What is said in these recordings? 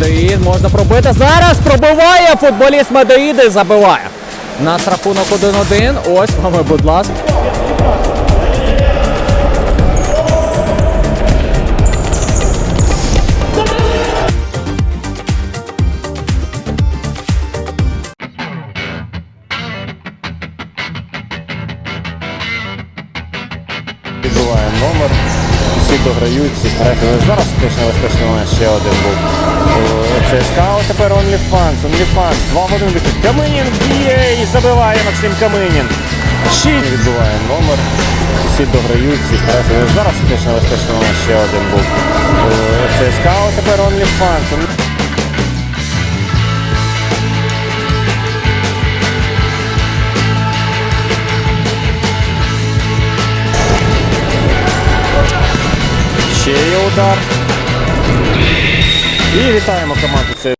Медоїд можна пробити. Зараз пробиває футболіст Медоїди. забиває. Нас рахунок 1-1. Ось вами, будь ласка. Дограють, всі стараються. Але Зараз теж небезпечний ще один був. у ЦСКА, а тепер OnlyFans, OnlyFans, 2 в 1 вихід. Каминін б'є і забиває Максим Каминін. Ще відбуває номер, всі дограють, всі стараються. Зараз теж небезпечний момент ще один був. Це ЦСКА, а тепер OnlyFans. Удар. І вітаємо команду. Це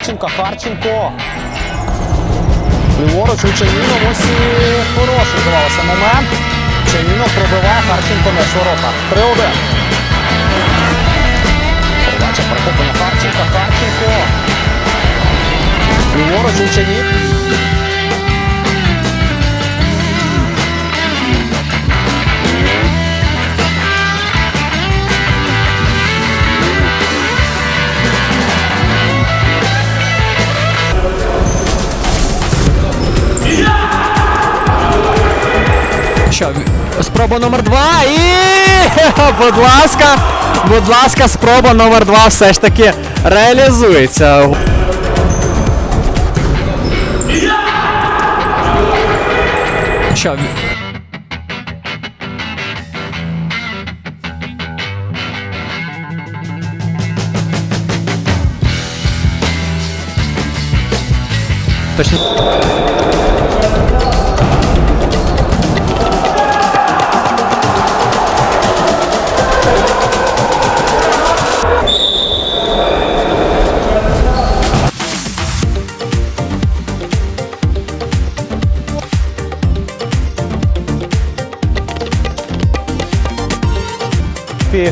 Харченко, Харченко. Ліворуч у Чаніно. Ось і хороший здавалося момент. Чаніно пробиває Харченко на ворота. 3-1. Передача перехоплення Харченка. Харченко. Ліворуч у Чаніно. Що, спроба номер два і будь ласка, будь ласка, спроба номер два все ж таки реалізується. Що, Точно.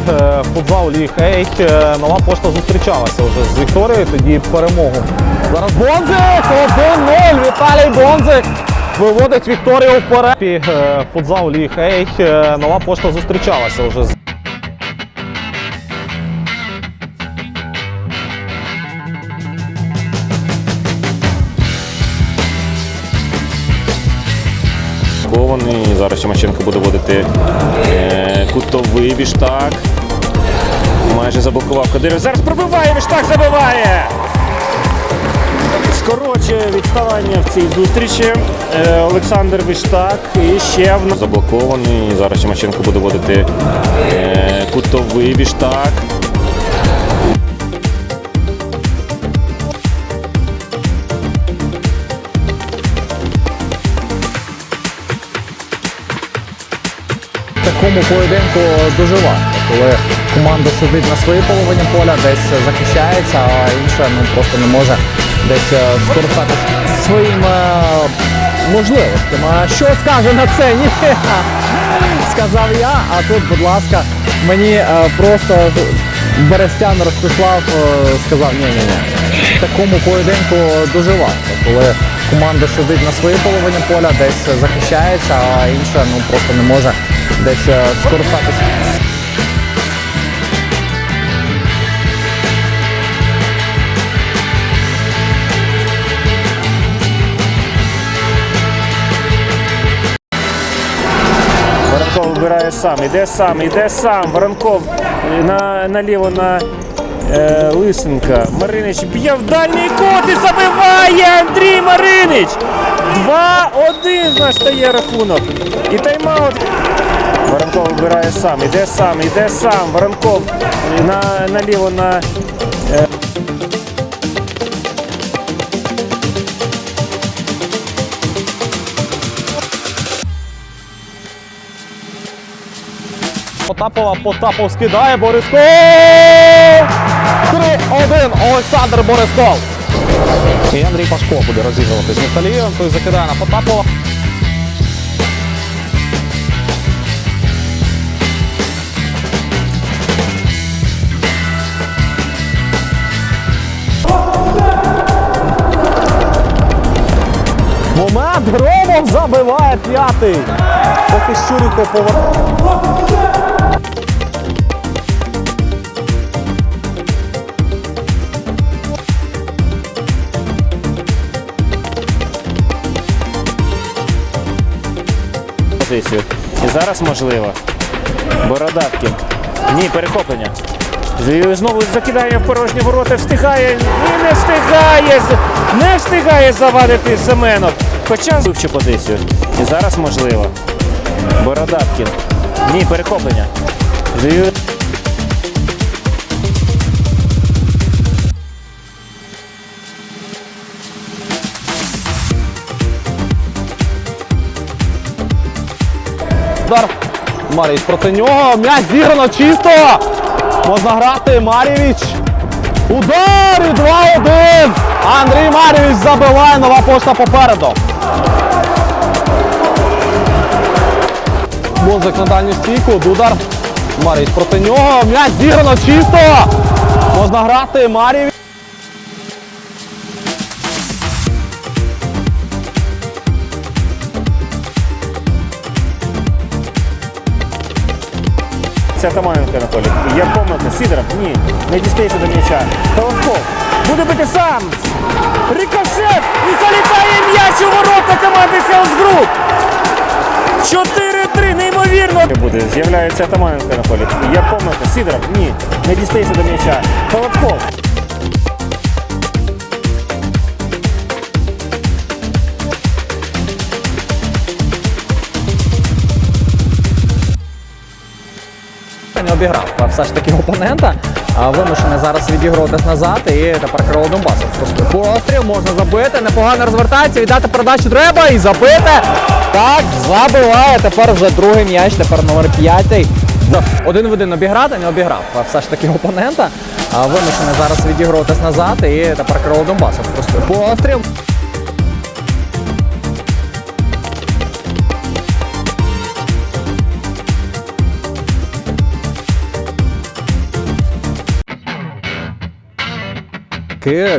Е, футзал Ліг Ейт, е, нова пошта зустрічалася вже з Вікторією, тоді перемогу. Зараз Бонзик! 1-0! Віталій Бонзик виводить Вікторію вперед. Е, Футзал Ліг Ейт, е, нова пошта зустрічалася вже з Кований. Зараз Чимаченко буде водити е, кутовий Віштак. Майже заблокував Кадиров. Зараз пробиває Віштак, забиває! Скорочує відставання в цій зустрічі. Е, Олександр Віштак і ще в заблокований. Зараз Чимаченко буде водити е, кутовий Віштак. Такому поєдинку дуже важко, коли команда сидить на своїй половині поля, десь захищається, а інша ну, просто не може десь е, скористатися своїм е, можливостями. А що скаже на це? Ні, сказав я, а тут, будь ласка, мені е, просто Берестян Ростислав сказав, ні, ні, ні. В такому поєдинку дуже важко, коли команда сидить на своїй половині поля, десь захищається, а інша ну, просто не може десь е, скористатися. Воронков вибирає сам, іде сам, іде сам. Воронков е, на, наліво на е, Лисенка. Маринич б'є в дальній кут і забиває Андрій Маринич. 2-1 наш стає рахунок. І тайм-аут. Воронков вибирає сам, іде сам, іде сам. Воронков е, на, наліво на Потапова, Потапов скидає Борисков! 3-1 Олександр Борисков. І Андрій Пашко буде розігрувати з Міталієм. Той закидає на Потапова. Момент Громов забиває п'ятий. Поки щуріко повернув. Позицію. І зараз можливо. Бородаткін. Ні, перехоплення. Знову закидає в порожні ворота, встигає і не встигає. Не встигає завадити Семенов. Хоча вивчу позицію. І зараз можливо. Бородаткін. Ні, перехоплення. Удар. Маріч проти нього. М'яч зіграно чисто. Можна грати. Марєвіч. Удар і 2-1. Андрій Марєвіч забиває. Нова пошта попереду. Бонзик на дальню стійку. Дудар. Маріч проти нього. М'яч зіграно чисто. Можна грати. Марєвіч. Це Таманенко Анатолій. Є помилка. Сідоров. Ні. Не дістається до м'яча. Колотков. Буде бити сам. Рикошет. І залітає м'яч у ворота команди Хелс Груп. 4-3. Неймовірно. Буде. З'являється Таманенко Анатолій. Є помилка. Сідоров. Ні. Не дістається до м'яча. Колотков. Обіграв все ж таки опонента. Вимушений зараз відігруватись назад і тепер крило Донбасу. Постріл можна забити, непогано розвертається, віддати передачу треба і забити. Так, забиває. Тепер вже другий м'яч, тепер номер п'ятий. Один в один обіграти, не обіграв. все ж таки опонента. Вимушений зараз відігруватись назад і тепер крило Донбасу. Просто постріл. Для